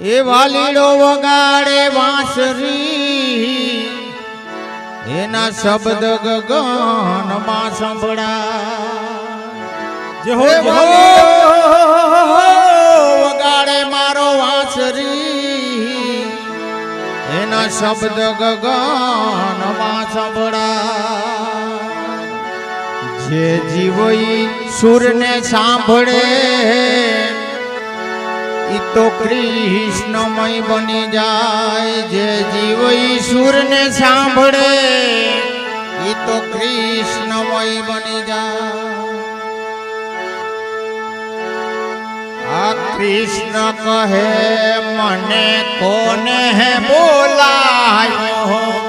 એ વાલીડો વગાડે વાંસરી. એના શબ્દ ગગનમાં સંભળા જે હોય વગાડે મારો વાંસરી. એના શબ્દ ગગનમાં સંભળા જે જીવો સુરને સાંભળે ઈ તો કૃષ્ણમય બની જાય, જે જીવ ઈશ્વરને સાંભળે, ઈ તો કૃષ્ણમય બની જાય. આ કૃષ્ણ કહે, મને કોને હે બોલાયો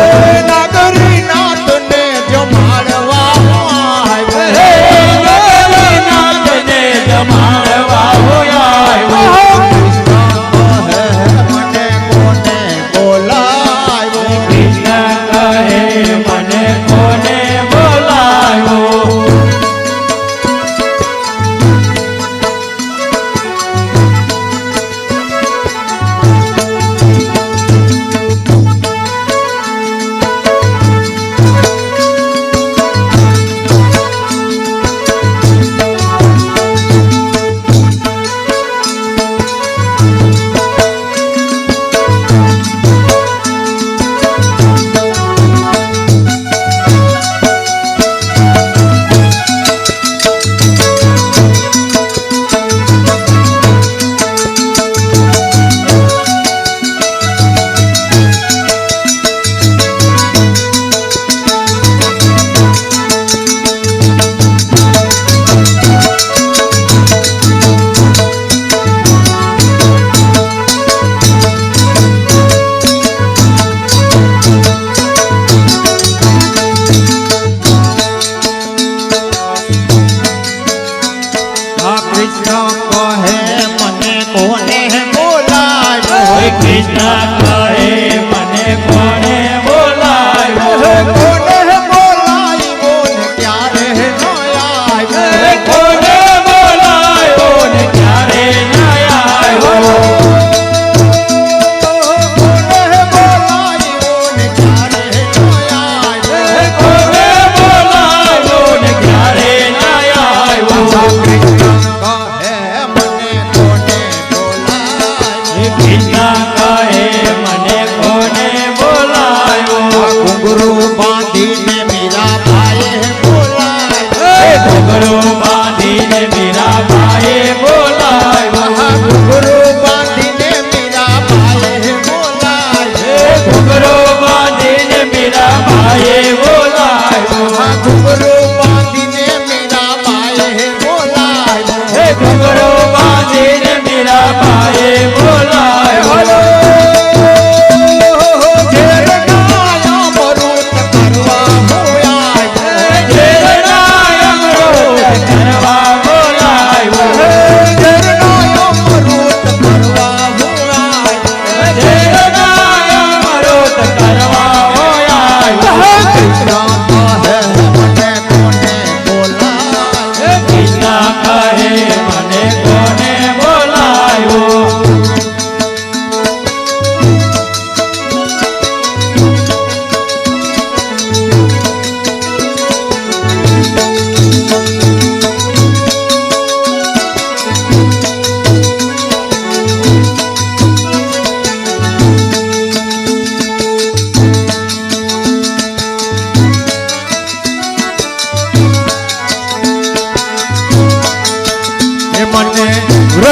Amen. Krishna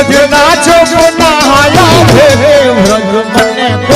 વ્રજના ચોપના હાયા ભે વ્રજ મને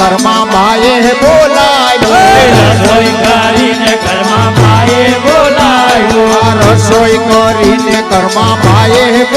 કર્મા બાએ બોલાયો. રસોઈ કરીને કર્મા બાએ રસોઈ કરીને કર્મા બાએ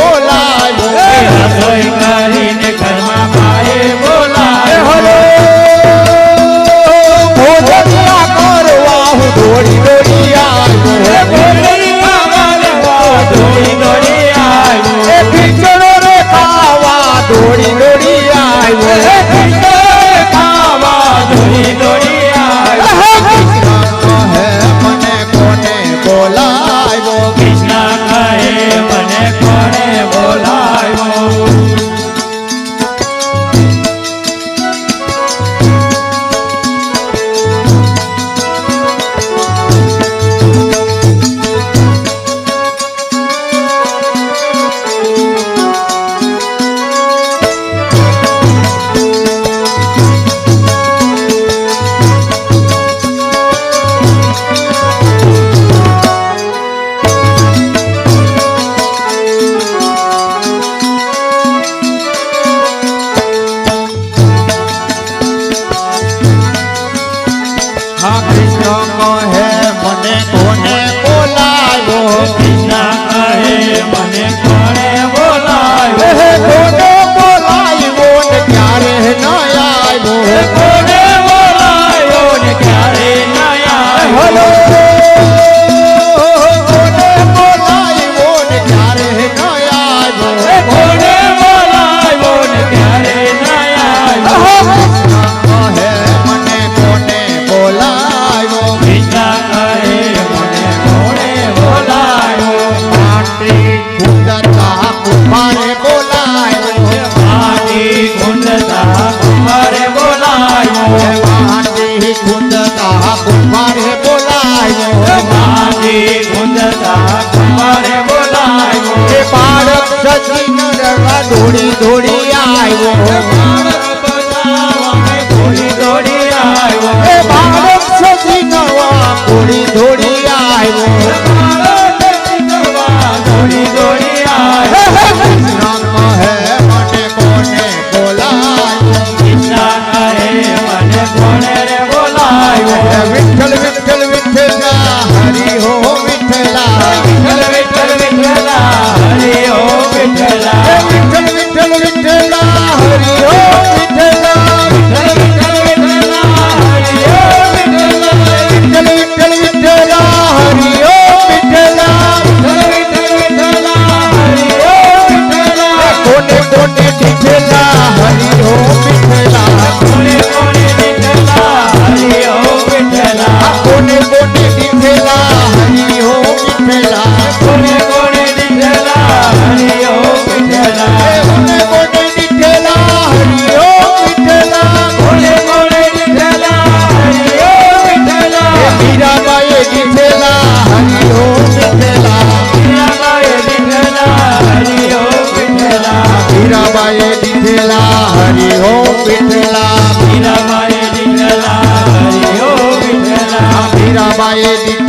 રે ગુંજતા કુમારે બોલાયો બાળક સચિન દોડી દોડી આવ્યો. Baby.